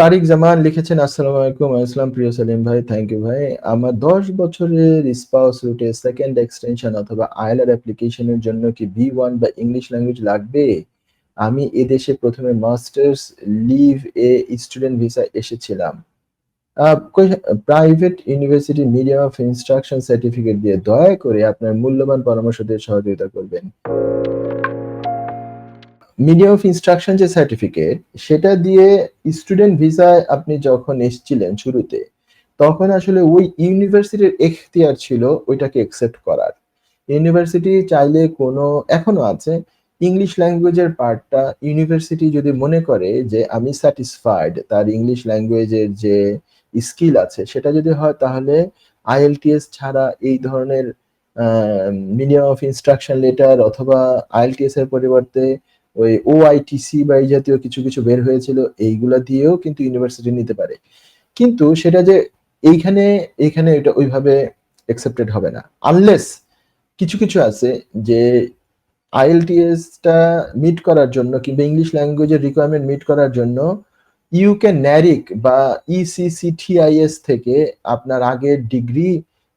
তারিক জামান লিখেছেন, আসসালামু আলাইকুম, আসসালাম প্রিয় সালিম ভাই থ্যাংক ইউ ভাই। আমার দশ বছরের স্পাউস রুটে সেকেন্ড এক্সটেনশন অথবা আইলার অ্যাপ্লিকেশনের জন্য কি বি ওয়ান বা ইংলিশ ল্যাঙ্গুয়েজ লাগবে? আমি এদেশে প্রথমে মাস্টার্স লিভ এ স্টুডেন্ট ভিসা এসেছিলাম। Private university medium of instruction certificate দিয়ে দয়া করে আপনার মূল্যবান পরামর্শ দিয়ে সহযোগিতা করবেন। মিডিয়াম অফ ইনস্ট্রাকশন যে সার্টিফিকেট সেটা দিয়ে স্টুডেন্ট ভিসায় আপনি যখন এসেছিলেন শুরুতে, তখন আসলে ওই ইউনিভার্সিটির এখতিয়ার ছিল ওইটাকে একসেপ্ট করার। ইউনিভার্সিটি চাইলে কোনো, এখনও আছে ইংলিশ ল্যাঙ্গুয়েজের পার্টটা ইউনিভার্সিটি যদি মনে করে যে আমি স্যাটিসফাইড তার ইংলিশ ল্যাঙ্গুয়েজের যে স্কিল আছে, সেটা যদি হয় তাহলে আইএলটিএস ছাড়া এই ধরনের মিডিয়াম অফ ইনস্ট্রাকশন লেটার অথবা আইএলটিএস এর পরিবর্তে ওই ওআইটিসি বা এই জাতীয় কিছু কিছু বের হয়েছিল, এইগুলা দিয়েও কিন্তু ইউনিভার্সিটি নিতে পারে। কিন্তু সেটা যে এইখানে এইখানে এটা ওইভাবে অ্যাকসেপ্টেড হবে না। আনলেস কিছু কিছু আছে যে আইএলটিএসটা মিট করার জন্য কিংবা ইংলিশ ল্যাঙ্গুয়েজের রিকোয়ারমেন্ট মিট করার জন্য ইউকে ন্যারিক বা ইসিসিটিআইএস থেকে আপনার আগের ডিগ্রি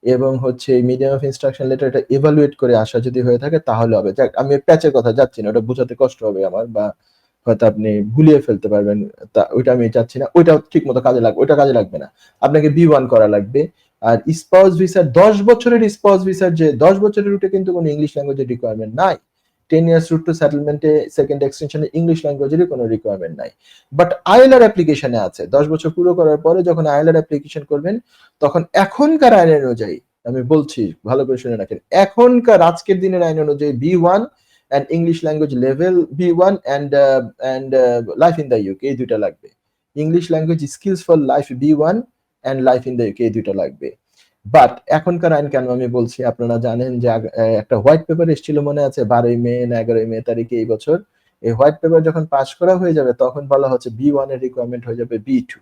এবং হচ্ছে মিডিয়াম অফ ইনস্ট্রাকশন লেটার এটা এভালুয়েট করে আসা যদি হয়ে থাকে তাহলে হবে। যাক, আমি প্যাচের কথা যাচ্ছি না, ওটা বোঝাতে কষ্ট হবে আমার বা হয়তো আপনি ভুলিয়ে ফেলতে পারবেন, তা ওইটা আমি চাচ্ছি না। ওইটা ঠিক মতো কাজে লাগবে ওইটা কাজে লাগবে না। আপনাকে বি ওয়ান করা লাগবে। আর স্পাউস ভিসার দশ বছরের স্পাউস ভিসার যে, দশ বছরের রুটে কিন্তু কোনো ইংলিশ ল্যাঙ্গুয়েজের রিকোয়ারমেন্ট নাই। টেন ইয়ার্স রুট টু সেটেলমেন্টে সেকেন্ড এক্সটেনশনে ইংলিশ ল্যাঙ্গুয়েজের কোনো রিকোয়ারমেন্ট নাই। বাট আইএলআর অ্যাপ্লিকেশনে আছে। দশ বছর পুরো করার পরে যখন আইএলআর অ্যাপ্লিকেশন করবেন, তখন এখনকার আইন অনুযায়ী, আমি বলছি, ভালো করে শুনে রাখেন, এখনকার আজকের দিনের আইন অনুযায়ী B one and English language level B one and and life in the UK এই দুইটা লাগবে। English language skills for life B one and life in the UK এই দুইটা লাগবে। বাট এখনকার আইন কেন আমি বলছি? আপনারা জানেন যে একটা হোয়াইট পেপার এসেছিল মনে আছে বারোই মে এগারোই মে তারিখে এই বছর। এই হোয়াইট পেপার যখন পাস করা হয়ে যাবে, তখন বলা হচ্ছে বি ওয়ানের রিকোয়ারমেন্ট হয়ে যাবে বি টু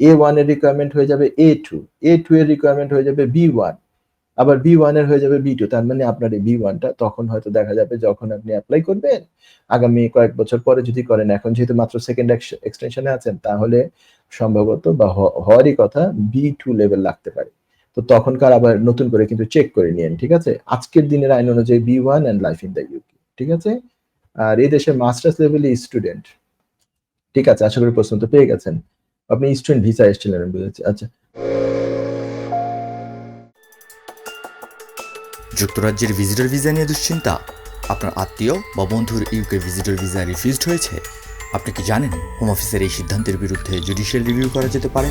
এ ওয়ানের রিকোয়ারমেন্ট হয়ে যাবে এ টু এ টু এর রিকোয়ারমেন্ট হয়ে যাবে বি ওয়ান আবার বি ওয়ানের হয়ে যাবে বি টু তার মানে আপনার এই বি ওয়ানটা তখন হয়তো দেখা যাবে যখন আপনি অ্যাপ্লাই করবেন। আগামী কয়েক বছর পরে যদি করেন। এখন যেহেতু মাত্র সেকেন্ড এক্সটেনশনে আছেন, তাহলে সম্ভবত বা হওয়ারই কথা বি টু লেভেল লাগতে পারে। তো তখনকার আবার নতুন করে কিন্তু চেক করে নিয়েন, ঠিক আছে? আজকের দিনের আইন অনুযায়ী B one and life in the UK ঠিক আছে? আর এই দেশে মাস্টার্স লেভেলে স্টুডেন্ট ঠিক আছে? আশা করি প্রশ্ন তো পেয়ে গেছেন। আপনি স্টুডেন্ট ভিসা এসেছিলেন, আমি বুঝেছি। আচ্ছা। যুক্তরাজ্যের ভিজিটর ভিসা নিয়ে দুশ্চিন্তা? আপনার আত্মীয় বা বন্ধুর ইউকে ভিজিটর ভিসা রিফিউজড হয়েছে? আপনি কি জানেন হোম অফিসের এই সিদ্ধান্তের বিরুদ্ধে জুডিশিয়াল রিভিউ করা যেতে পারে?